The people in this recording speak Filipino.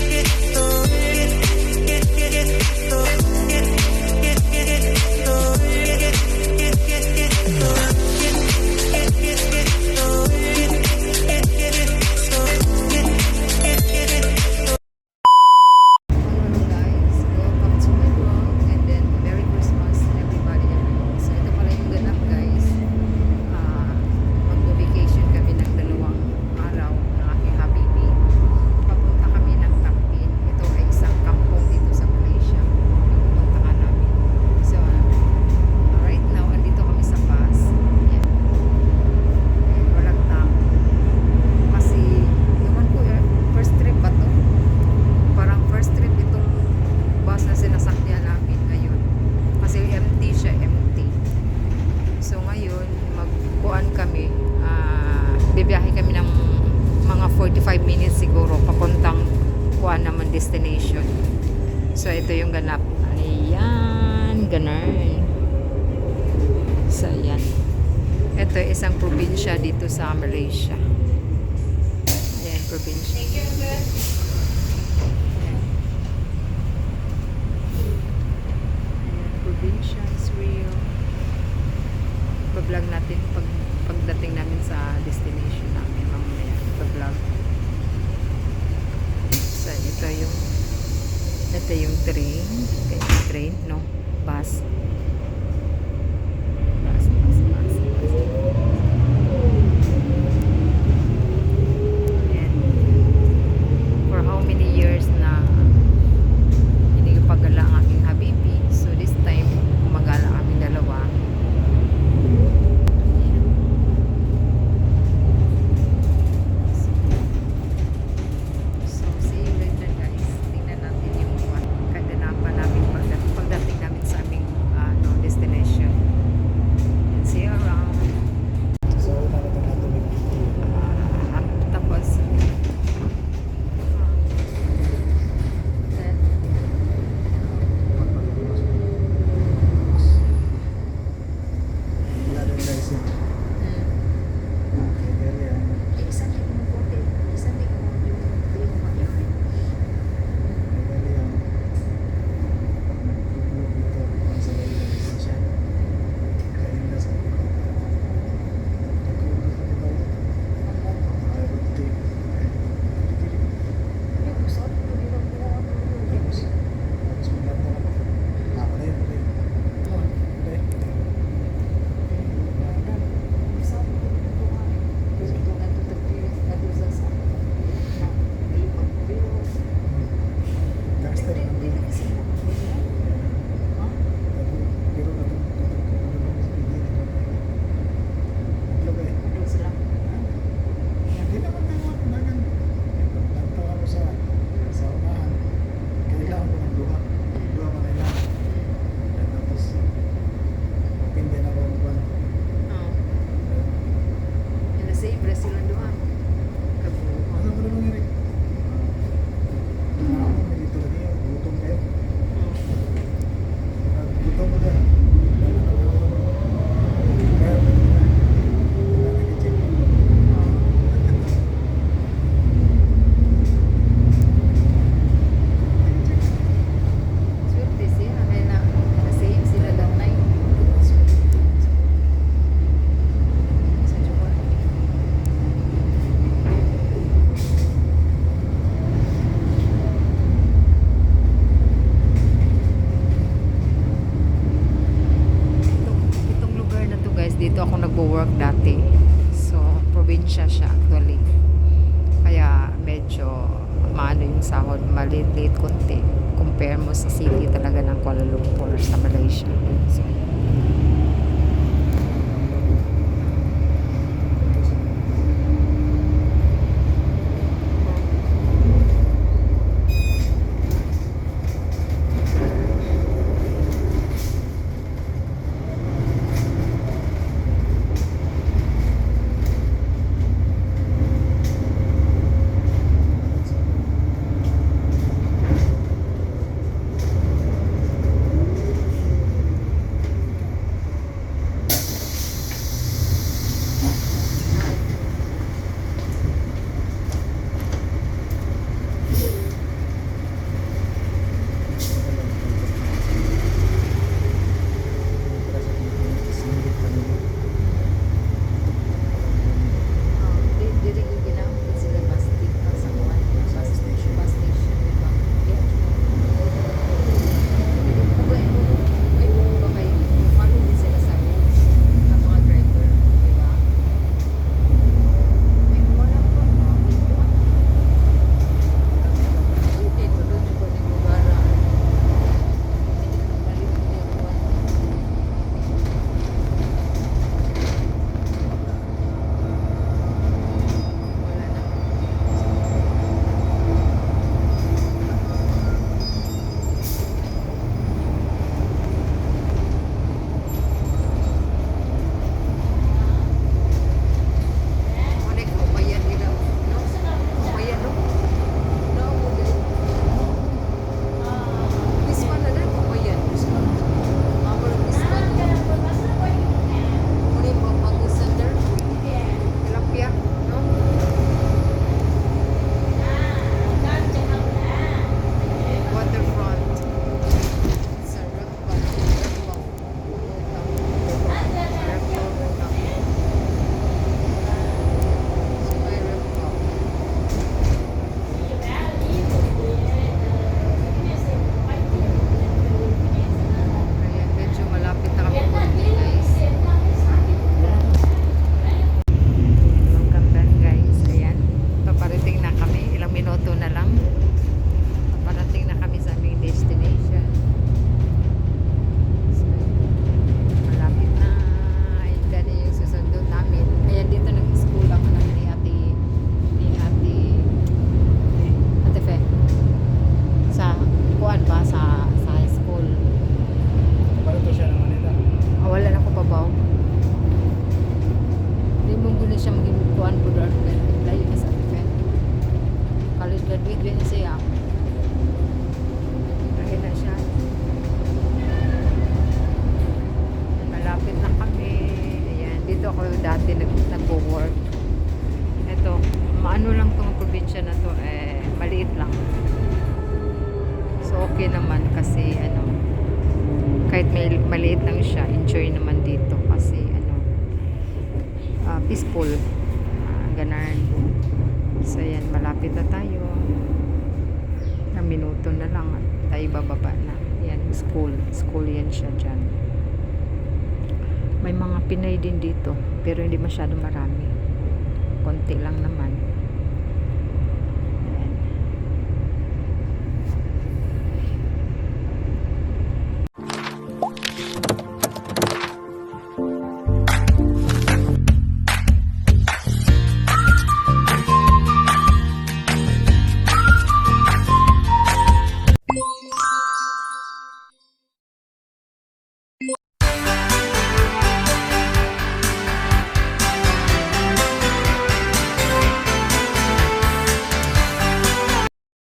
it, it So, ito yung ganap. Ayan, ganun. So, ayan. Ito, isang probinsya dito sa Malaysia. Ayan, probinsya. Ayan, probinsya is real. Bablog natin. sahod. Maliit-liit konti. Compare mo sa city talaga ng Kuala Lumpur sa Malaysia. So, kuan po doon layo na sa event college graduate din siya ah, dahil na siya. Malapit na kami. Ayan dito ako dati nag nagwo-work. Ito maano lang tong probinsya na to eh maliit lang. So okay naman kasi ano kahit may maliit lang siya enjoy naman malapit na tayo. Na minuto na lang at tayo bababa na. Yan, school. School yan siya dyan. May mga Pinay din dito, pero hindi masyado marami. Konti lang naman.